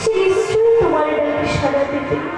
সে নিশ্চয়ই তোমার ডাকে সাড়া দেবে